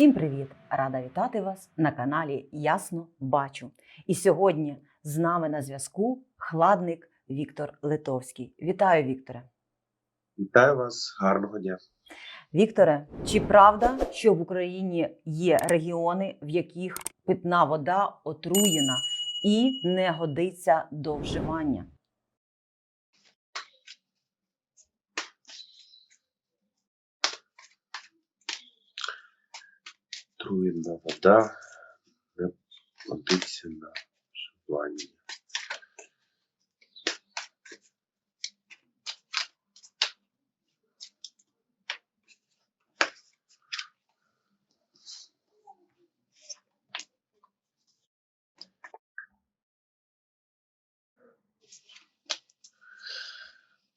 Всім привіт! Рада вітати вас на каналі Ясно Бачу. І сьогодні з нами на зв'язку хладник Віктор Литовський. Вітаю, Вікторе! Вітаю вас, гарного дня. Вікторе, чи правда, що в Україні є регіони, в яких питна вода отруєна і не годиться до вживання? Труєна вода не платиться на вживання.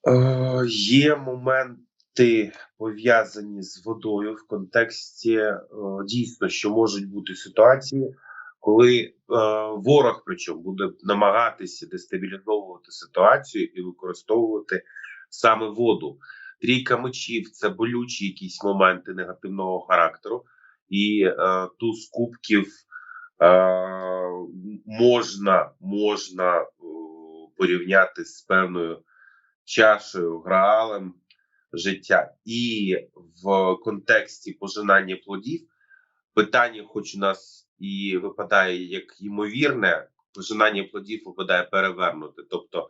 Е, Є моменти пов'язані з водою в контексті е, дійсно, що можуть бути ситуації, коли е, ворог причому буде намагатися дестабілізовувати ситуацію і використовувати саме воду. Трійка мечів це болючі якісь моменти негативного характеру, і е, туз кубків е, можна, можна е, порівняти з певною чашею, граалем життя. І в контексті пожинання плодів питання, хоч у нас і випадає як ймовірне, пожинання плодів випадає перевернути. Тобто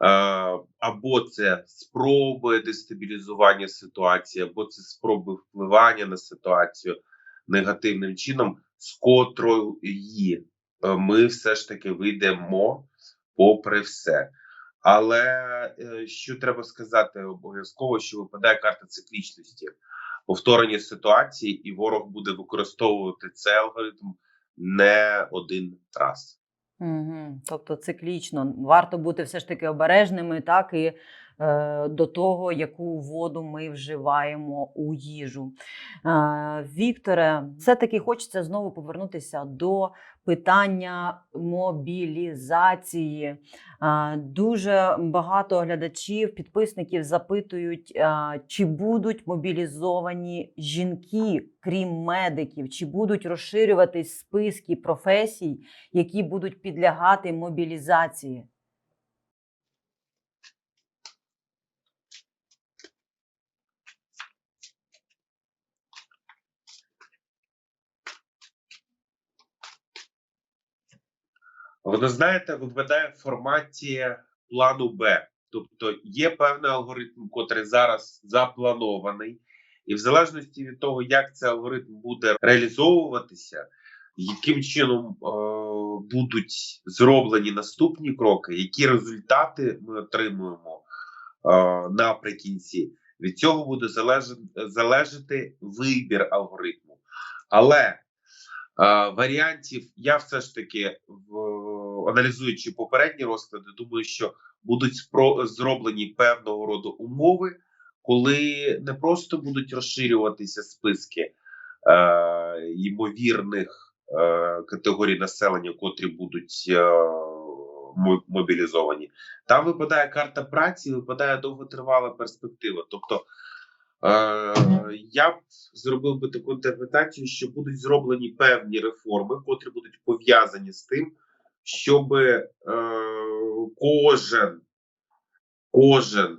е, або це спроби дестабілізування ситуації, або це спроби впливання на ситуацію негативним чином, з котрої е, ми все ж таки вийдемо попри все. Але е, що треба сказати обов'язково, що випадає карта циклічності, повторення ситуації, і ворог буде використовувати цей алгоритм не один раз. Угу. Тобто циклічно варто бути все ж таки обережними, так і е, до того, яку воду ми вживаємо у їжу. Е, Вікторе, все-таки хочеться знову повернутися до питання мобілізації. Дуже багато глядачів, підписників запитують, чи будуть мобілізовані жінки, крім медиків, чи будуть розширюватись списки професій, які будуть підлягати мобілізації. Воно знаєте, випадає в форматі плану Б. Тобто є певний алгоритм, котрий зараз запланований, і в залежності від того, як цей алгоритм буде реалізовуватися, яким чином е, будуть зроблені наступні кроки, які результати ми отримуємо е, наприкінці, від цього буде залежати, залежати вибір алгоритму. Але е, варіантів я все ж таки в аналізуючи попередні розклади, думаю, що будуть спро зроблені певного роду умови, коли не просто будуть розширюватися списки е, ймовірних е, категорій населення, котрі будуть е, мобілізовані. Там випадає карта праці, випадає довготривала перспектива. Тобто е, я б зробив би таку інтерпретацію, що будуть зроблені певні реформи, котрі будуть пов'язані з тим щоб е, кожен, кожен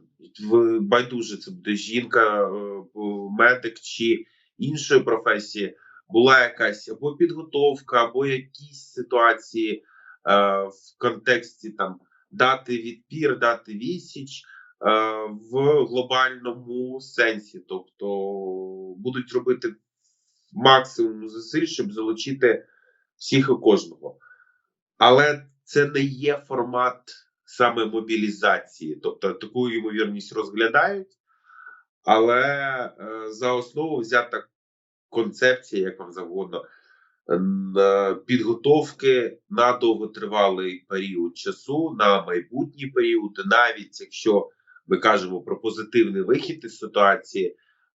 байдуже це буде жінка, е, медик чи іншої професії, була якась або підготовка, або якісь ситуації е, в контексті там дати відпір, дати відсіч. е, В глобальному сенсі, тобто будуть робити максимум зусиль, щоб залучити всіх і кожного але це не є формат саме мобілізації, тобто таку ймовірність розглядають, але е, за основу взята концепція, як вам завгодно, е, підготовки на довготривалий період часу, на майбутній період, навіть якщо ми кажемо про позитивний вихід із ситуації.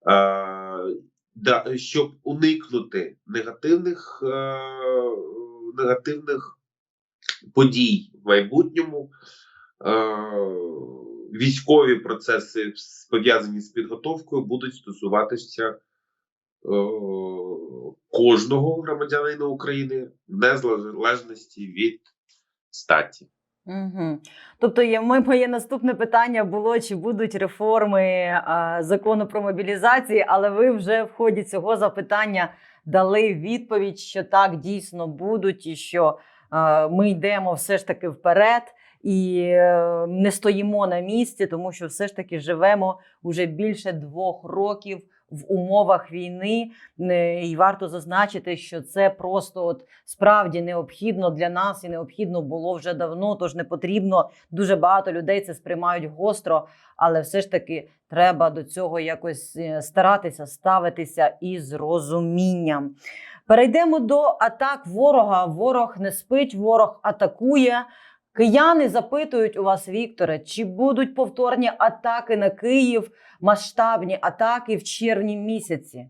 Е, Да, щоб уникнути негативних е, негативних подій в майбутньому. Е, військові процеси пов'язані з підготовкою будуть стосуватися е, кожного громадянина України незалежності від статі. Угу. Тобто, ми, моє наступне питання було: чи будуть реформи а, закону про мобілізацію, але ви вже в ході цього запитання дали відповідь, що так дійсно будуть, і що ми йдемо все ж таки вперед і е, не стоїмо на місці, тому що все ж таки живемо уже більше двох років. В умовах війни Е, і варто зазначити, що це просто от справді необхідно для нас і необхідно було вже давно. Тож не потрібно дуже багато людей це сприймають гостро, але все ж таки треба до цього якось е, старатися ставитися із розумінням. Перейдемо до атак ворога. Ворог не спить, ворог атакує. Кияни запитують у вас, Вікторе, чи будуть повторні атаки на Київ, масштабні атаки в червні місяці?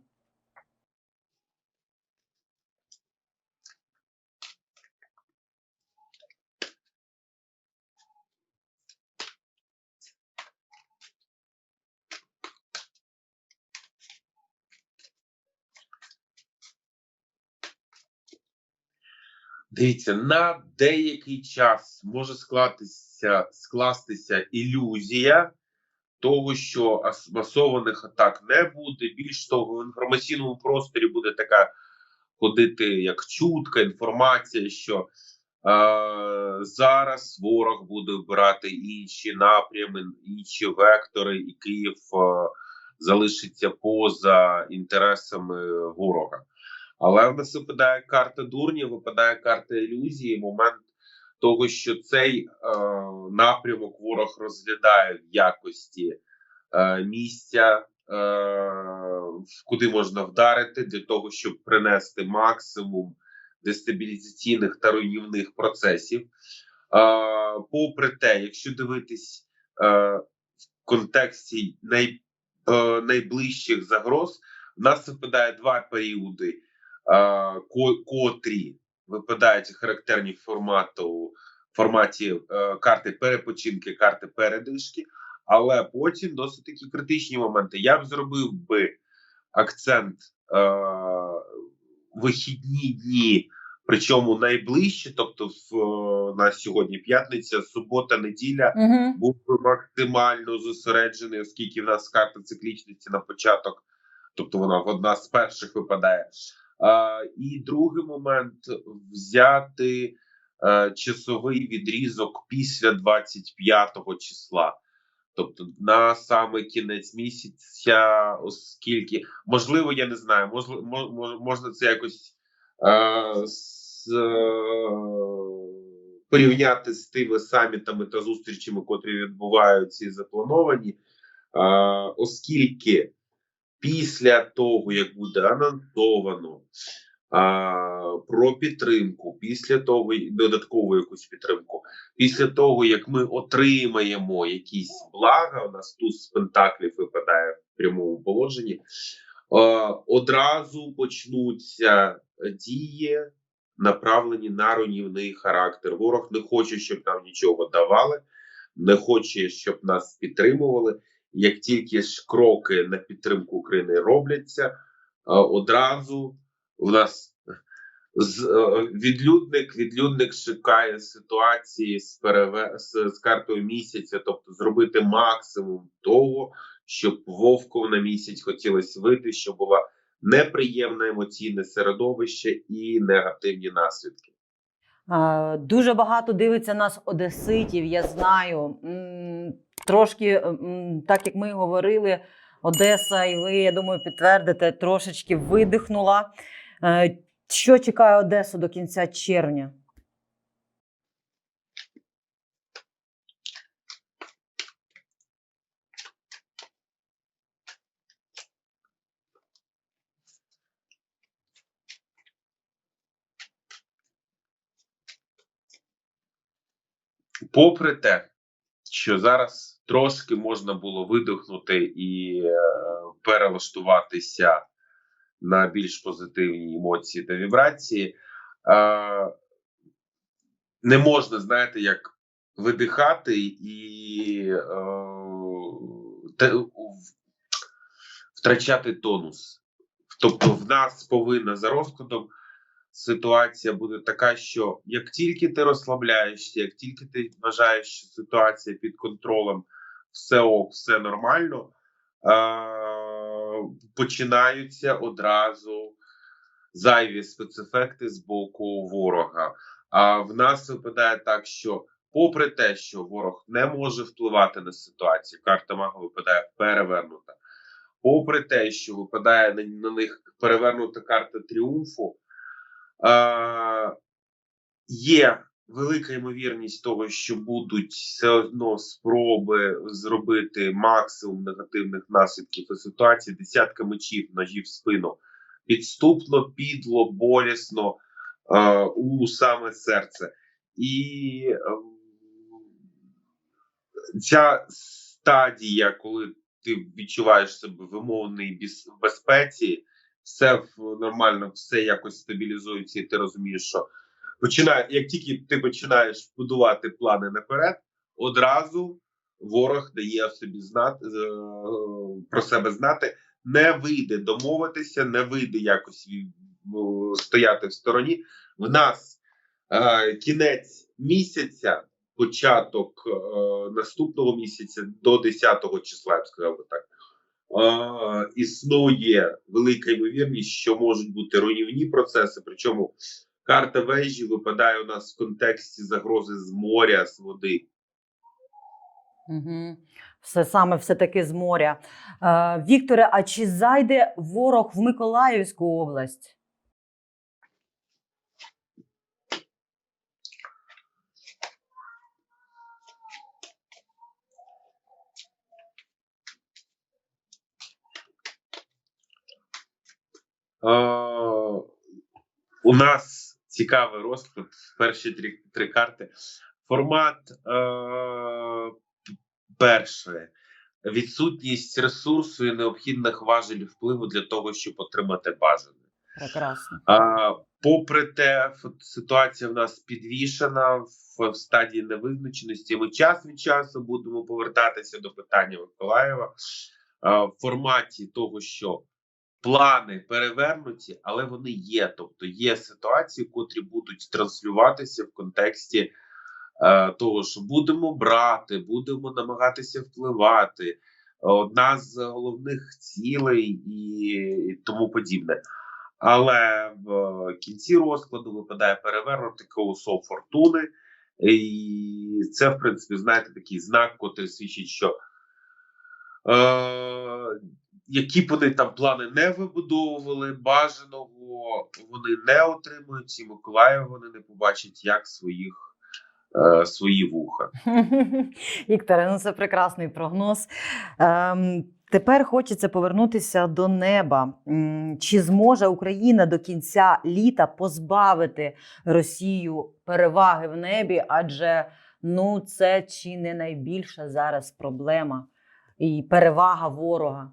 Дивіться, на деякий час може скластися, скластися ілюзія того, що масованих атак не буде. Більш того, в інформаційному просторі буде така ходити як чутка, інформація, що е, зараз ворог буде вбирати інші напрями, інші вектори, і Київ е, залишиться поза інтересами ворога. Але в нас випадає карта дурні, випадає карта ілюзії. Момент того, що цей е, напрямок ворог розглядає в якості е, місця, е, куди можна вдарити для того, щоб принести максимум дестабілізаційних та руйнівних процесів. Е, попри те, якщо дивитись е, в контексті най, е, найближчих загроз, в нас випадає два періоди котрі випадають характерні формату форматі е, карти перепочинки, карти передишки, але потім досить такі критичні моменти. Я б зробив би акцент е, вихідні дні, причому найближче, тобто в е, на сьогодні п'ятниця, субота, неділя Угу. був би максимально зосереджений, оскільки в нас карта циклічності на початок, тобто вона одна з перших випадає. І другий момент взяти е, часовий відрізок після 25 числа. Тобто на саме кінець місяця, оскільки можливо, я не знаю, можливо, можна це якось е, з, е, порівняти з тими самітами та зустрічами, котрі відбуваються і заплановані, е, оскільки після того, як буде анонсовано а, про підтримку, після того додаткову якусь підтримку, після того як ми отримаємо якісь блага, у нас тут з пентаклів випадає в прямому положенні, а, одразу почнуться дії, направлені на руйнівний характер. Ворог не хоче, щоб нам нічого давали, не хоче, щоб нас підтримували. Як тільки ж кроки на підтримку України робляться, одразу у нас е, відлюдник, відлюдник шукає ситуації з переве з, картою місяця, тобто зробити максимум того, щоб вовком на місяць хотілося вийти, щоб було неприємне емоційне середовище і негативні наслідки. Дуже багато дивиться нас одеситів, я знаю. Трошки, так як ми говорили, Одеса, і ви, я думаю, підтвердите, трошечки видихнула. Е, Що чекає Одесу до кінця червня? Попри те, що зараз трошки можна було видихнути і е, перелаштуватися на більш позитивні емоції та вібрації, не можна, знаєте, як видихати і е, втрачати тонус. Тобто, в нас повинна за розкладом ситуація буде така, що як тільки ти розслабляєшся, як тільки ти вважаєш, що ситуація під контролем, все ок, все нормально, починаються одразу зайві спецефекти з боку ворога. А в нас випадає так, що, попри те, що ворог не може впливати на ситуацію, карта мага випадає перевернута. Попри те, що випадає на них перевернута карта тріумфу, е, є велика ймовірність того, що будуть все одно спроби зробити максимум негативних наслідків і ситуації, десятка мечів, ножів в спину, підступно, підло, болісно е, у саме серце. І ем, ця стадія, коли ти відчуваєш себе в умовній безпеці, все нормально, все якось стабілізується, і ти розумієш, що починає, як тільки ти починаєш будувати плани наперед, одразу ворог дає собі знати е, про себе знати, не вийде домовитися, не вийде якось стояти в стороні. В нас е, кінець місяця, початок е, наступного місяця до 10 числа, я б сказав би так. Е, існує велика ймовірність, що можуть бути руйнівні процеси. Причому карта вежі випадає у нас в контексті загрози з моря, з води. Угу. Все саме все таки з моря. Е, Вікторе, а чи зайде ворог в Миколаївську область? Е, у нас цікавий розклад. Перші три, три карти. Формат е, перше. Відсутність ресурсу і необхідних важелів впливу для того, щоб отримати бажане. Прекрасно. А, попри те, ситуація в нас підвішена в, в стадії невизначеності. Ми час від часу будемо повертатися до питання Миколаєва а, в форматі того, що плани перевернуті, але вони є. Тобто є ситуації, котрі будуть транслюватися в контексті е, того, що будемо брати, будемо намагатися впливати. Одна з головних цілей і тому подібне. Але в кінці розкладу випадає перевернутий колесо фортуни, і це, в принципі, знаєте, такий знак, котрий свідчить, що е, які б вони там плани не вибудовували, бажаного вони не отримують, і Миколаїв вони не побачать як своїх е, свої вуха. Вікторе, ну це прекрасний прогноз. Ем, тепер хочеться повернутися до неба. Чи зможе Україна до кінця літа позбавити Росію переваги в небі? Адже ну, це чи не найбільша зараз проблема і перевага ворога.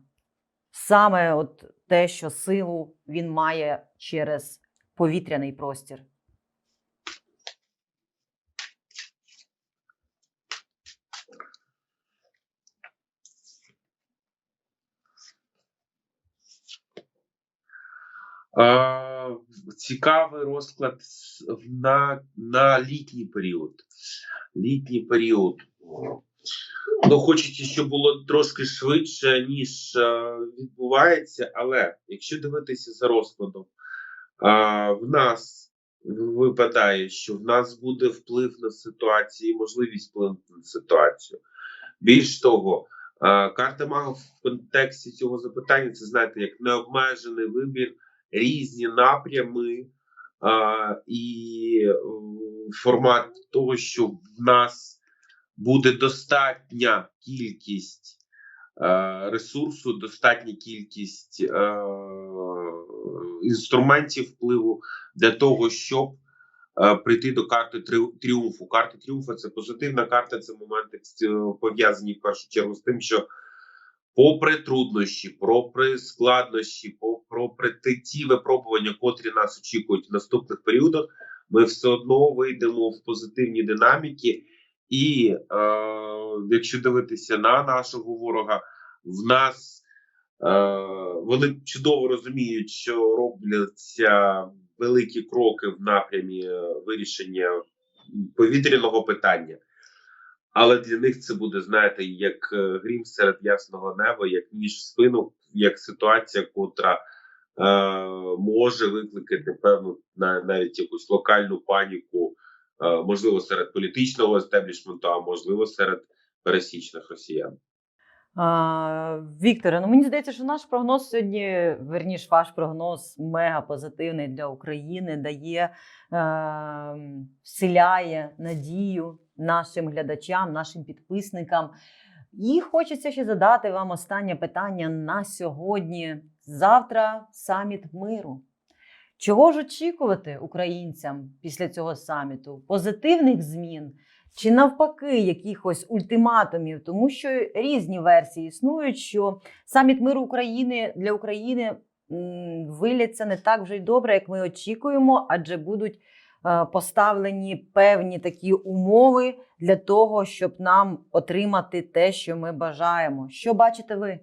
Саме от те, що силу він має через повітряний простір. Цікавий розклад на, на літній період. Літній період. Ну, хочеться, щоб було трошки швидше, ніж е, відбувається, але якщо дивитися за розкладом, е, в нас випадає, що в нас буде вплив на ситуацію, можливість вплинути на ситуацію. Більш того, е, карта мага в контексті цього запитання це знаєте, як необмежений вибір різні напрями а, і е, формат того, що в нас буде достатня кількість е, ресурсу, достатня кількість е, інструментів впливу для того, щоб е, прийти до карти тріу- тріумфу. Карта тріумфу це позитивна карта, це моменти е, пов'язані в першу чергу з тим, що попри труднощі, попри складнощі, попри ті випробування, котрі нас очікують в наступних періодах, ми все одно вийдемо в позитивні динаміки. І е, якщо дивитися на нашого ворога, в нас вони чудово розуміють, що робляться великі кроки в напрямі е, вирішення повітряного питання. Але для них це буде, знаєте, як е, грім серед ясного неба, як ніж в спину, як ситуація, котра е, може викликати певну навіть якусь локальну паніку, е, можливо, серед політичного естеблішменту, а можливо, серед пересічних росіян. А, Вікторе, ну мені здається, що наш прогноз сьогодні, верніш, ваш прогноз мега позитивний для України, дає, е, вселяє надію нашим глядачам, нашим підписникам. І хочеться ще задати вам останнє питання на сьогодні. Завтра саміт миру. Чого ж очікувати українцям після цього саміту? Позитивних змін чи навпаки якихось ультиматумів, тому що різні версії існують, що саміт миру України для України виляться не так вже й добре, як ми очікуємо, адже будуть е, поставлені певні такі умови для того, щоб нам отримати те, що ми бажаємо. Що бачите ви?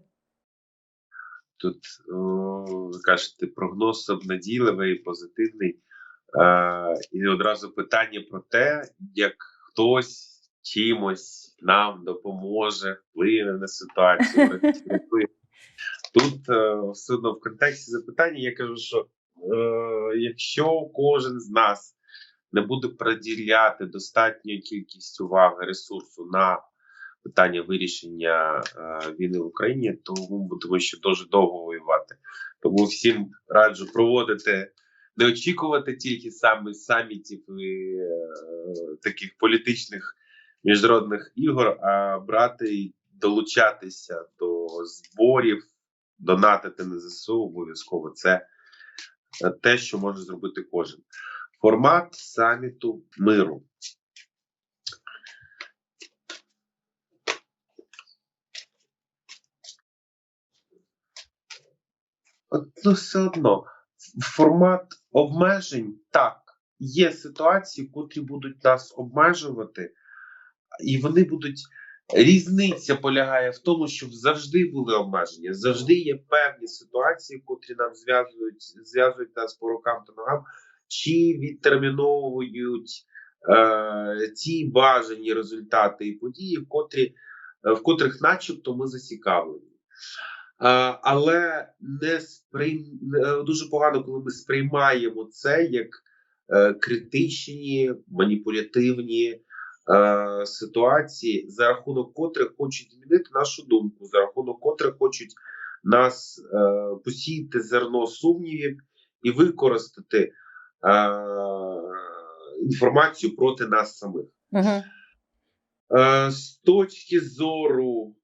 Тут о, ви кажете, прогноз обнадійливий, позитивний. Е, і одразу питання про те, як хтось чимось нам допоможе, вплине на ситуацію. Тут е, все одно в контексті запитання я кажу, що е, якщо кожен з нас не буде приділяти достатню кількість уваги ресурсу на питання вирішення е, війни в Україні, то ми будемо ще дуже довго воювати. Тому всім раджу проводити, не очікувати тільки саме самітів і е, таких політичних міжнародних ігор, а брати і долучатися до зборів, донатити на ЗСУ обов'язково. Це е, те, що може зробити кожен. Формат саміту миру. Ну, все одно формат обмежень так. Є ситуації, котрі будуть нас обмежувати, і вони будуть. Різниця полягає в тому, що завжди були обмеження, завжди є певні ситуації, котрі нам зв'язують, зв'язують нас по рукам та ногам, чи відтерміновують е, ті бажані результати і події, котрі, в котрих, начебто, ми зацікавлені. Е, але не сприйм... е, дуже погано, коли ми сприймаємо це як е, критичні, маніпулятивні ситуації, за рахунок котрих хочуть змінити нашу думку, за рахунок котрих хочуть нас посіяти зерно сумнівів і використати інформацію проти нас самих. Угу. З точки зору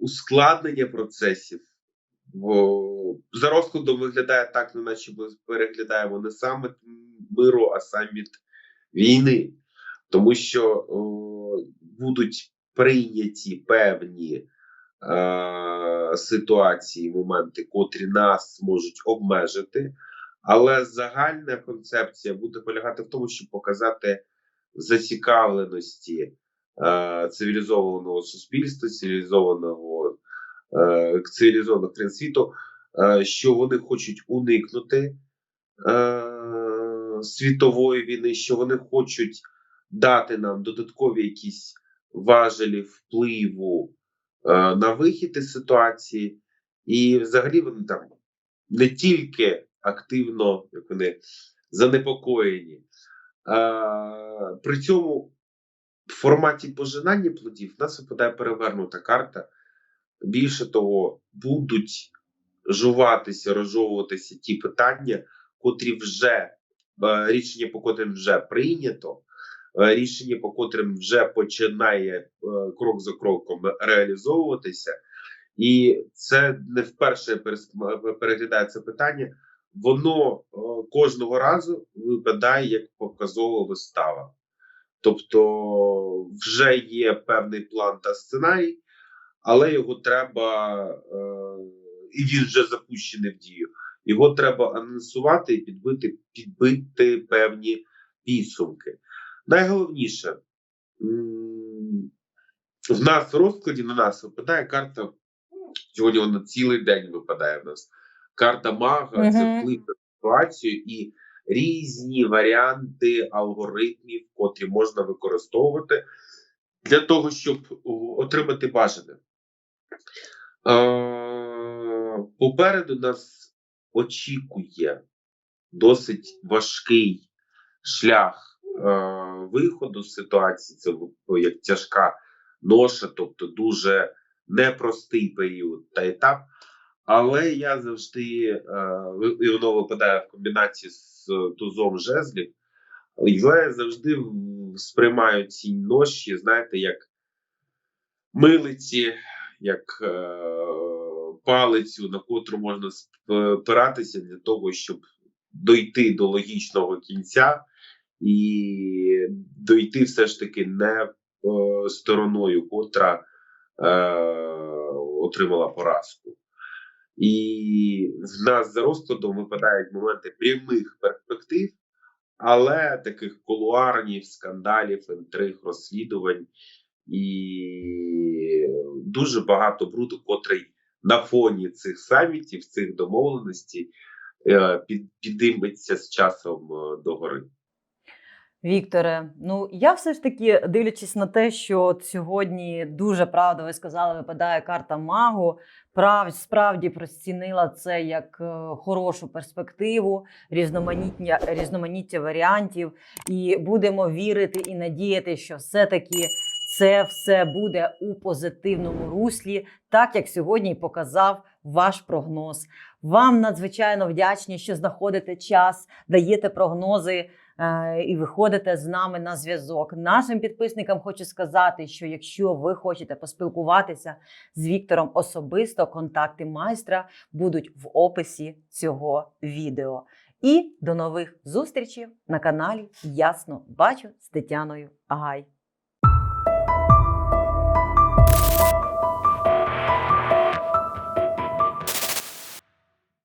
ускладнення процесів, за розкладом виглядає так, не наче ми переглядаємо не саміт миру, а саміт війни, тому що о, будуть прийняті певні е, ситуації, моменти, котрі нас можуть обмежити. Але загальна концепція буде полягати в тому, щоб показати зацікавленості е, цивілізованого суспільства, цивілізованого е, цивілізованих країн світу, е, що вони хочуть уникнути е, світової війни, що вони хочуть дати нам додаткові якісь важелі впливу е, на вихід із ситуації, і взагалі вони там не тільки активно, як вони занепокоєні. Е, при цьому в форматі пожинання плодів в нас випадає перевернута карта. Більше того, будуть жуватися, розжовуватися ті питання, котрі вже е, рішення, по котрим вже прийнято, е, рішення, по котрим вже починає е, крок за кроком реалізовуватися. І це не вперше переглядає це питання. Воно кожного разу випадає як показова вистава. Тобто вже є певний план та сценарій, але його треба, е, і він вже запущений в дію. Його треба анонсувати і підбити, підбити певні підсумки. Найголовніше, в нас в розкладі на нас випадає карта Сьогодні вона цілий день випадає в нас. Карта мага це Мгм. вплив на ситуацію і різні варіанти алгоритмів, котрі можна використовувати для того, щоб отримати бажане. Попереду нас очікує досить важкий шлях виходу з ситуації. Це як тяжка ноша, тобто дуже непростий період та етап. Але я завжди е, і воно випадає в комбінації з тузом жезлів. Я завжди сприймаю ці ноші, знаєте, як милиці, як е, палицю, на котру можна спиратися для того, щоб дойти до логічного кінця і дойти все ж таки не е, стороною, котра е, отримала поразку. І в нас за розкладом випадають моменти прямих перспектив, але таких кулуарнів, скандалів, інтриг, розслідувань і дуже багато бруду, котрий на фоні цих самітів, цих домовленостей е, підійметься з часом е, догори. Вікторе, ну я все ж таки дивлячись на те, що от сьогодні дуже правда, ви сказали, випадає карта магу. Прав справді розцінила це як е, хорошу перспективу, різноманіття, різноманіття варіантів, і будемо вірити і надіяти, що все-таки це все буде у позитивному руслі, так як сьогодні показав ваш прогноз. Вам надзвичайно вдячні, що знаходите час, даєте прогнози і виходите з нами на зв'язок. Нашим підписникам хочу сказати, що якщо ви хочете поспілкуватися з Віктором особисто, контакти майстра будуть в описі цього відео. І до нових зустрічей на каналі Ясно Бачу з Тетяною Гай.